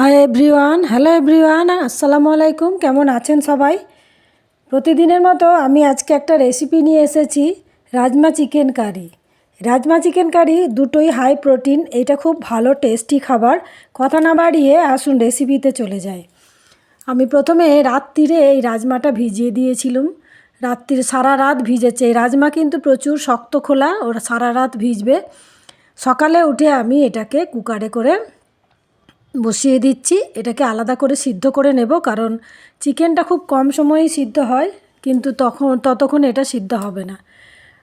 Hi everyone hello everyone আসসালামু আলাইকুম, কেমন আছেন সবাই? প্রতিদিনের মতো আমি আজকে একটা রেসিপি নিয়ে এসেছি, rajma chicken curry rajma chicken curry দুটোই হাই প্রোটিন এটা খুব ভালো টেস্টি খাবার। কথা না বাড়িয়ে আসুন রেসিপিতে চলে যাই। আমি প্রথমে রাত্রিরে এই রাজমাটা ভিজিয়ে দিয়েছিলাম। রাত্রির সারা রাত ভিজেছে। এই রাজমা কিন্তু প্রচুর শক্ত খোলা, ওরা সারা রাত ভিজবে। সকালে উঠে আমি এটাকে কুকারে করে বসিয়ে দিচ্ছি, এটাকে আলাদা করে সিদ্ধ করে নেব কারণ চিকেনটা খুব কম সময়েই সিদ্ধ হয়, কিন্তু তখন, ততক্ষণ এটা সিদ্ধ হবে না।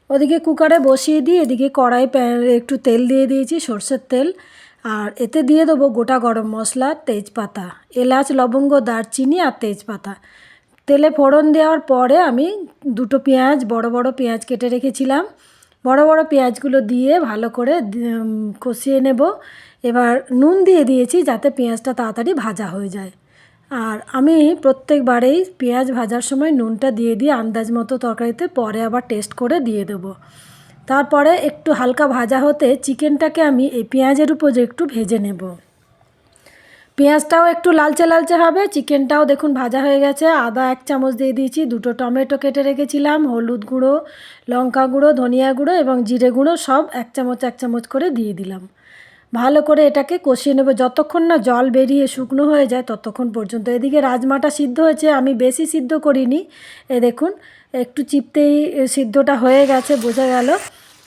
ওদিকে কুকারে বসিয়ে দিয়ে এদিকে কড়াই প্যান, একটু তেল দিয়ে দিয়েছি, সর্ষের তেল, আর এতে দিয়ে দেবো গোটা গরম মশলা, তেজপাতা, এলাচ, লবঙ্গ, দারচিনি আর তেজপাতা। তেলে ফোড়ন দেওয়ার পরে আমি দুটো পেঁয়াজ, বড় বড় পেঁয়াজ কেটে রেখেছিলাম বড় বড় পেঁয়াজগুলো দিয়ে ভালো করে কষিয়ে নেব। এবার নুন দিয়ে দিয়েছি যাতে পেঁয়াজটা তাড়াতাড়ি ভাজা হয়ে যায়। আর আমি প্রত্যেকবারেই পেঁয়াজ ভাজার সময় নুনটা দিয়ে দিয়ে আন্দাজ মতো তরকারিতে পরে আবার টেস্ট করে দিয়ে দেবো। তারপরে একটু হালকা ভাজা হতে চিকেনটাকে আমি এই পেঁয়াজের উপর একটু ভেজে নেব। পেঁয়াজটাও একটু লালচে লালচে হবে, চিকেনটাও দেখুন ভাজা হয়ে গেছে। আদা এক চামচ দিয়ে দিয়েছি, দুটো টমেটো কেটে রেখেছিলাম, হলুদ গুঁড়ো, লঙ্কা গুঁড়ো, ধনিয়া গুঁড়ো এবং জিরে গুঁড়ো সব এক চামচ এক চামচ করে দিয়ে দিলাম। ভালো করে এটাকে কষিয়ে নেব। যতক্ষণ না জল বেরিয়ে শুকনো হয়ে যায় ততক্ষণ পর্যন্ত। এদিকে রাজমাটা সিদ্ধ হয়েছে, আমি বেশি সিদ্ধ করিনি। এ দেখুন, একটু চিপতেই সিদ্ধটা হয়ে গেছে, বোঝা গেল।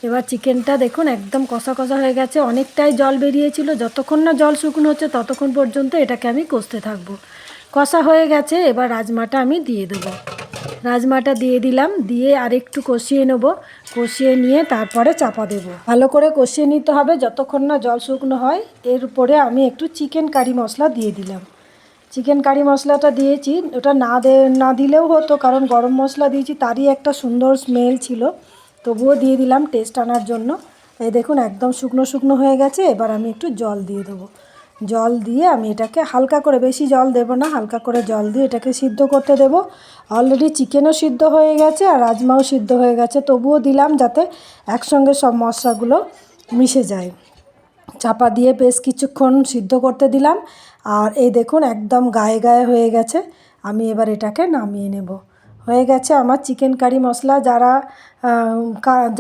এবার চিকেনটা দেখুন, একদম কষা কষা হয়ে গেছে। অনেকটাই জল বেরিয়েছিল। যতক্ষণ না জল শুকনো হচ্ছে, ততক্ষণ পর্যন্ত এটাকে আমি কষতে থাকব। কষা হয়ে গেছে, এবার রাজমাটা আমি দিয়ে দেবো। রাজমাটা দিয়ে দিলাম, দিয়ে আর একটু কষিয়ে নেব। কষিয়ে নিয়ে তারপরে চাপা দেব। ভালো করে কষিয়ে নিতে হবে, যতক্ষণ না জল শুকনো হয়। এর উপরে আমি একটু চিকেন কারি মশলা দিয়ে দিলাম। চিকেন কারি মশলাটা দিয়েছি। ওটা না দে, না দিলেও হতো, কারণ গরম মশলা দিয়েছি, তারই একটা সুন্দর স্মেল ছিল। তবুও দিয়ে দিলাম টেস্ট আনার জন্য। এই দেখুন, একদম শুকনো শুকনো হয়ে গেছে। এবার আমি একটু জল দিয়ে দেবো। জল দিয়ে আমি এটাকে হালকা করে, বেশি জল দেব না, হালকা করে জল দিয়ে এটাকে সিদ্ধ করতে দেব। অলরেডি চিকেনও সিদ্ধ হয়ে গেছে আর রাজমাও সিদ্ধ হয়ে গেছে। তবুও দিলাম যাতে একসঙ্গে সব মশলাগুলো মিশে যায়। চাপা দিয়ে বেশ কিছুক্ষণ সিদ্ধ করতে দিলাম। আর এই দেখুন, একদম গায়ে গায়ে হয়ে গেছে। আমি এবার এটাকে নামিয়ে নেব। হয়ে গেছে। আমার চিকেন কারি মশলা যারা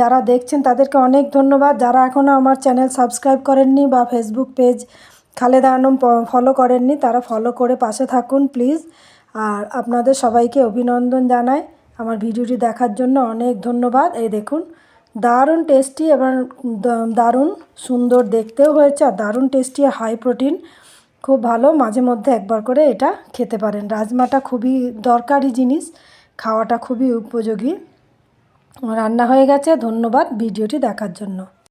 যারা দেখছেন তাদেরকে অনেক ধন্যবাদ। যারা এখনও আমার চ্যানেল সাবস্ক্রাইব করেননি বা Facebook page Khaleda Anam follow করেননি, তারা ফলো করে পাশে থাকুন প্লিজ আর আপনাদের সবাইকে অভিনন্দন জানাই। আমার ভিডিওটি দেখার জন্য অনেক ধন্যবাদ। এই দেখুন, দারুণ টেস্টি এবং দারুণ সুন্দর দেখতেও হয়েছে আর দারুণ টেস্টি হাই প্রোটিন খুব ভালো, মাঝে মধ্যে একবার করে এটা খেতে পারেন। রাজমাটা খুবই দরকারি জিনিস। খাওয়াটা খুবই উপযোগী। রান্না হয়ে গেছে ধন্যবাদ ভিডিওটি দেখার জন্য।